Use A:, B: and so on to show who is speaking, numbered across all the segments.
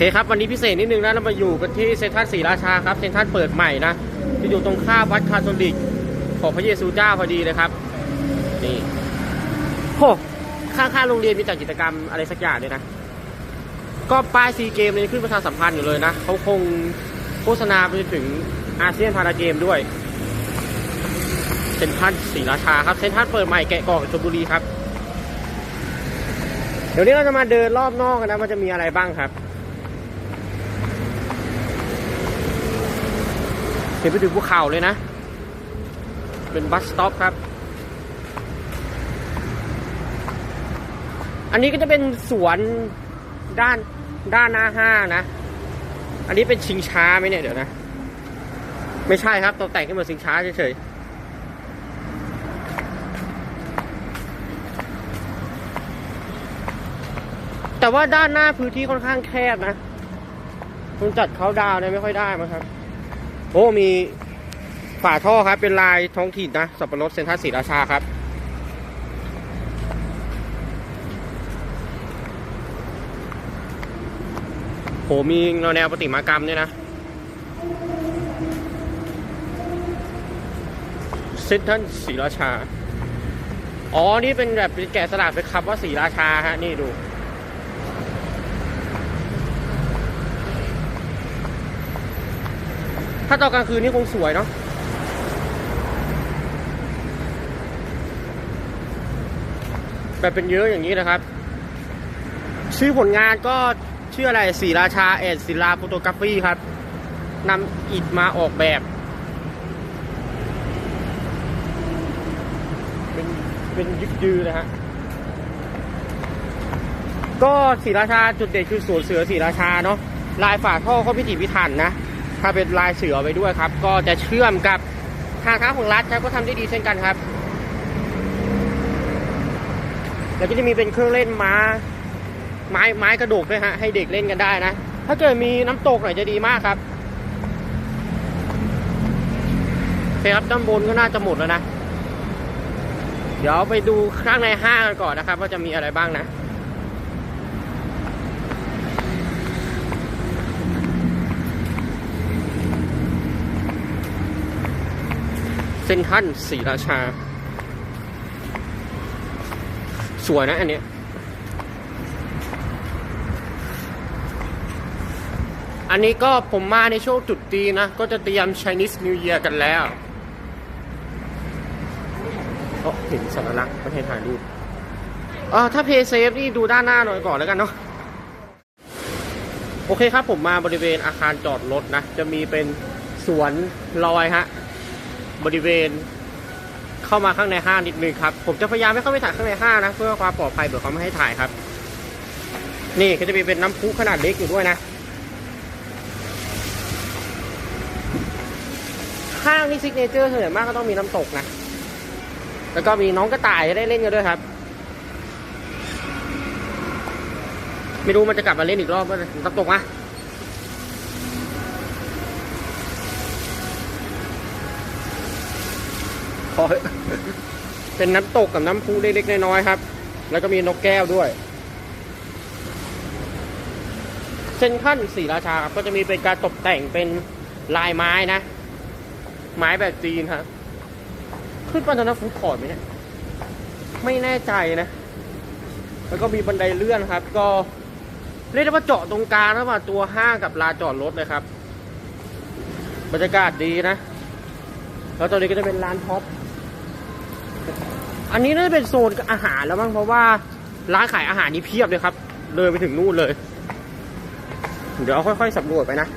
A: เคครับวันนี้พิเศษนิดนึงนะเรามาอยู่กันที่เซนทรัลศรีราชาครับเซนทรัลเปิดใหม่นะจะอยู่ตรงข้ามวัดคาทอลิกของพระเยซูเจ้าพอดีเลยครับนี่โหข้างๆโรงเรียนมีจัดกิจกรรมอะไรสักอย่างเลยนะ ก็ป้ายซีเกมเลยขึ้นประชาสัมพันธ์อยู่เลยนะเขาคงโฆษณาไปถึงอาเซียนพาราเกมด้วยเซนทรัลศรีราชาครับเซนทรัลเปิดใหม่แกะกล่องชลบุรีครับ เดี๋ยวนี้เราจะมาเดินรอบนอกกันนะมันจะมีอะไรบ้างครับ เห็นไปถึงภูเขาเลยนะ เป็นบัสสต็อปครับ อันนี้ก็จะเป็นสวนด้านด้านหน้าห้างนะ อันนี้เป็นชิงช้าไหมเนี่ยเดี๋ยวนะ ไม่ใช่ครับตกแต่งขึ้นมาชิงช้าเฉยๆแต่ว่าด้านหน้าพื้นที่ค่อนข้างแคบนะคงจัดเขาดาวเนี่ยไม่ค่อยได้มั้งครับ โอ้มีฝาท่อครับ เป็นลายท้องถิ่นนะ สับปะรดเซนทรัลศรีราชาครับ โหมีแนวประติมากรรมด้วยนะเซนทรัลศรีราชา อ๋อ นี่เป็นแบบเป็นแกะสลักเป็นคำว่าศรีราชาฮะ นี่ดู ถ้าตอนกลางคืนนี่คงสวยเนาะแบบเป็นเยอะอย่างนี้นะครับ ชื่อผลงานก็ชื่ออะไรสีราชาเอ็ดศิลาโฟโตกราฟีครับนำอิฐมาออกแบบ เป็นเป็นยึกยือนะฮะก็สีราชาจุดเด่นคือสวนเสือสีราชาเนาะลายฝาท่อก็พิถีพิถันนะ ถ้าเป็นลายเสือไปด้วยครับ ก็จะเชื่อมกับทางเท้าของรัฐครับก็ทำได้ดีเช่นกันครับ แล้วก็จะมีเป็นเครื่องเล่นม้า ไม้ไม้กระดกด้วยฮะให้เด็กเล่นกันได้นะ ถ้าเกิดมีน้ำตกหน่อยจะดีมากครับเคครับด้านบนก็น่าจะหมดแล้วนะ เดี๋ยวไปดูข้างในห้างกันก่อนนะครับ ว่าจะมีอะไรบ้างนะ เซนทรันศรีราชา สวยนะอันเนี้ย อันนี้ก็ผมมาในช่วงจุดจีนะ ก็จะเตรียม Chinese New Year กันแล้วโอ้เห็นสัญลักษณ์ประเทศถ่ายรูปเออถ้าเพย์เซฟนี่ดูด้านหน้าหน่อยก่อนแล้วกันเนาะโอเคครับผมมาบริเวณอาคารจอดรถนะ จะมีเป็นสวนลอยฮะ บริเวณ เข้ามาข้างในห้างนิดนึงครับ ผมจะพยายามไม่เข้าไปถ่ายข้างในห้างนะ เพื่อความปลอดภัยเผื่อเขาไม่ให้ถ่ายครับ นี่ก็จะมีเป็นน้ำพุขนาดเล็กอยู่ด้วยนะ ห้างนี่ซิกเนเจอร์ส่วนใหญ่มากก็ต้องมีน้ำตกนะ แล้วก็มีน้องกระต่ายได้เล่นกันด้วยครับ ไม่รู้มันจะกลับมาเล่นอีกรอบเมื่อไหร่น้ำตกม อเป็นน้ำตกกับน้ำพุเล็กๆน้อยๆครับ แล้วก็มีนกแก้วด้วยเซนทรันศรีราชาครับก็จะมีเป็นการตกแต่งเป็นลายไม้นะ ไม้แบบจีนครับขึ้นไปตอนนั้นฟูดคอร์ดไหมเนี่ยไม่แน่ใจนะ แล้วก็มีบันไดเลื่อนครับ ก็เรียกได้ว่าเจาะตรงกลางระหว่างตัวห้างกับลานจอดรถเลยครับ บรรยากาศดีนะ แล้วตอนนี้ก็จะเป็นร้านท็อป อันนี้น่าจะเป็นโซนอาหารแล้วมั้งเพราะว่าร้านขายอาหารนี่เพียบเลยครับ เลยไปถึงนู่นเลย เดี๋ยวเอาค่อยๆสำรวจไปนะ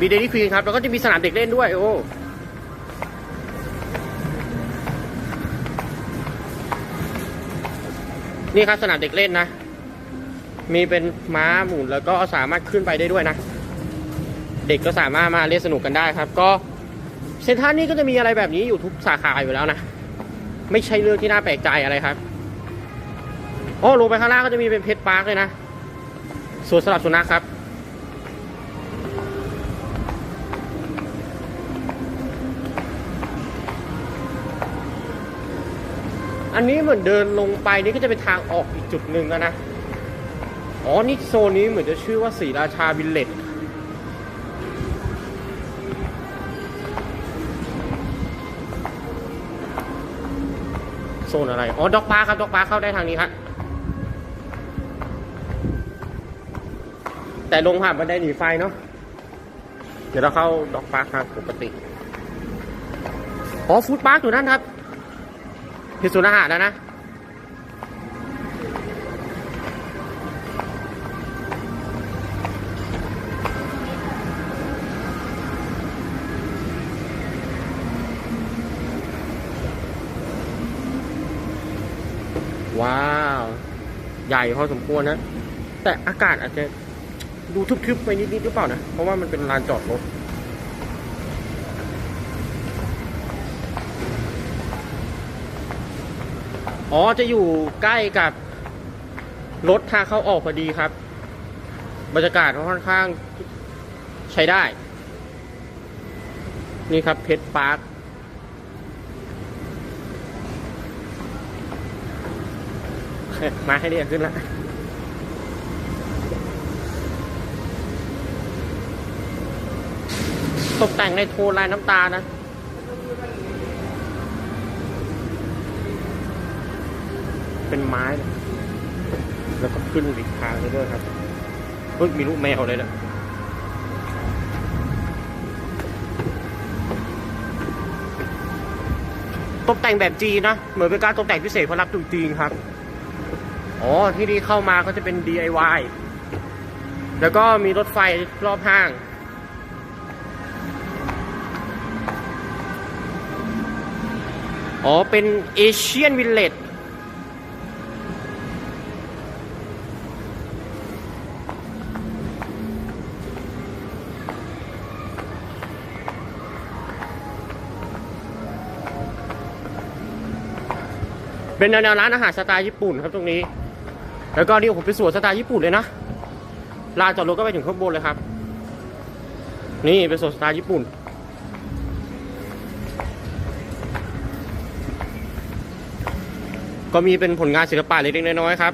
A: มีเดลี่ควีนครับ แล้วก็จะมีสนามเด็กเล่นด้วย โอ้ นี่ครับสนามเด็กเล่นนะ มีเป็นม้าหมุนแล้วก็สามารถขึ้นไปได้ด้วยนะ ด็กก็สามารถมาเล่นสนุกกันได้ครับ ก็เซนทรันนี่ก็จะมีอะไรแบบนี้อยู่ทุกสาขาอยู่แล้วนะ ไม่ใช่เรื่องที่น่าแปลกใจอะไรครับโอ้ลงไปข้างล่างก็จะมีเป็นเพชรพาร์คเลยนะสวนสลับสุนัขครับ อันนี้เหมือนเดินลงไปนี่ก็จะเป็นทางออกอีกจุดหนึ่งนะ อ๋อ นี่โซนนี้เหมือนจะชื่อว่าสีราชาวิลเลจ โซนอะไร อ๋อ ด็อกปาร์คครับ ด็อกปาร์คเข้าได้ทางนี้ครับแต่ลงผ่านบันไดหนีไฟเนาะ เดี๋ยวเราเข้าด็อกปาร์คทางปกติ อ๋อ ฟู้ดปาร์คอยู่นั่นครับ พิสูจน์อาหารแล้วนะ ญ่พอสมควรนะ แต่อากาศอาจจะดูทึบๆไปนิดๆหรือเปล่านะ เพราะว่ามันเป็นลานจอดรถอ๋อ จะอยู่ใกล้กับรถทางเข้าออกพอดีครับ บรรยากาศค่อนข้างใช้ได้ นี่ครับเพชรพาร์ค มาให้เรียกขึ้นล้วตกแต่งในโทนลายน้ำตานะเป็นไม้ แล้วก็ขึ้นอีกทางเลยด้วยครับเฮ้ยมีลูกแมวเลยนะตกแต่งแบบจีนนะ เหมือนเป็นการตกแต่งพิเศษเพราะรับตรุษจีนครับ อ๋อ ที่นี่เข้ามาก็จะเป็น DIY แล้วก็มีรถไฟรอบห้าง อ๋อ เป็นเอเชียนวิลเลจเป็นแนวร้านอาหารสไตล์ญี่ปุ่นครับตรงนี้ แล้วก็นี่ผมไปสวนสไตล์ญี่ปุ่นเลยนะลานจอดรถก็ไปถึงข้างบนเลยครับ นี่เป็นสวนสไตล์ญี่ปุ่น ก็มีเป็นผลงานศิลปะเล็กๆน้อยๆครับ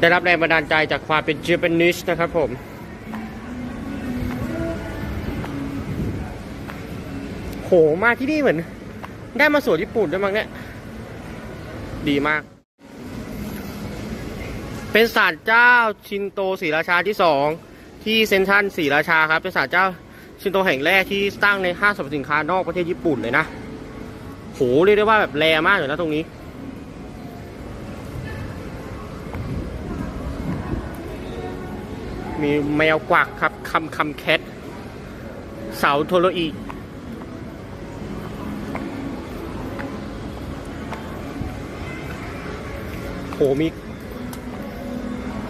A: ได้รับแรงบันดาลใจจากความเป็น Japanese นะครับผมโหมาที่นี่เหมือน ได้มาสวนญี่ปุ่นด้วยมั้งเนี่ย ดีมาก เป็นศาลเจ้าชินโตศรีราชาที่สองที่เซนทรัลศรีราชาครับ เป็นศาลเจ้าชินโตแห่งแรกที่ตั้งในห้างสรรพสินค้านอกประเทศญี่ปุ่นเลยนะโหเรียกได้ว่าแบบแรมากเลยนะตรงนี้ มีแมวกวักครับคำคำแคทเสาโทโรอีโหมี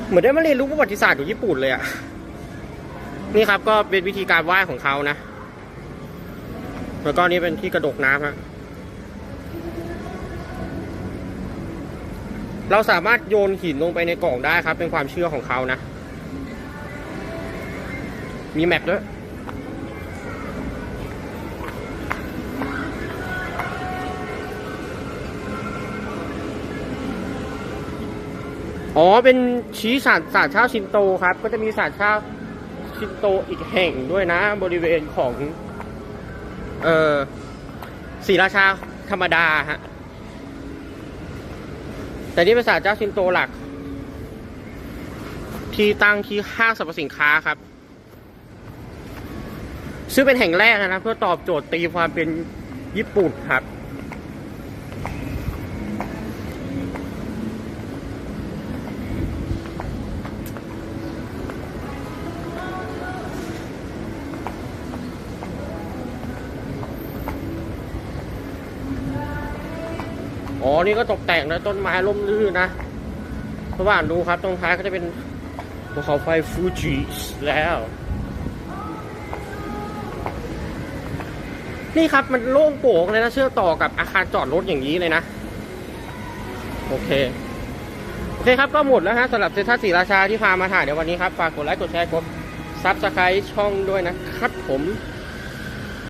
A: เหมือนได้มาเรียนรู้ประวัติศาสตร์ของญี่ปุ่นเลยอะนี่ครับก็เป็นวิธีการไหว้ของเขานะ แล้วก็นี่เป็นที่กระดกน้ำฮะ เราสามารถโยนหินลงไปในกล่องได้ครับ เป็นความเชื่อของเขานะ มีแมปด้วย อ๋อ เป็นชี้ศาสตร์ศาสตร์ชาชินโตครับ ก็จะมีศาสตร์ชาชินโตอีกแห่งด้วยนะ บริเวณของ เอ่อศรีราชาธรรมดาฮะ แต่นี่เป็นศาลเจ้าชินโตหลัก ที่ตั้งที่ห้างสรรพสินค้าครับ ซึ่งเป็นแห่งแรกนะ เพื่อตอบโจทย์ตีความเป็นญี่ปุ่นครับ นี่ก็ตกแต่งนะต้นไม้ร่มรื่นนะระหว่างดูครับตรงท้ายก็จะเป็นภูเขาไฟฟูจิแล้ว นี่ครับมันโล่งโปร่งเลยนะเชื่อมต่อกับอาคารจอดรถอย่างนี้เลยนะ โอเค โอเคครับก็หมดแล้วฮะสำหรับเซนทรัลศรีราชาที่พามาถ่ายในวันนี้ครับ ฝากกดไลค์กดแชร์กดซับสไครต์ช่องด้วยนะครับผม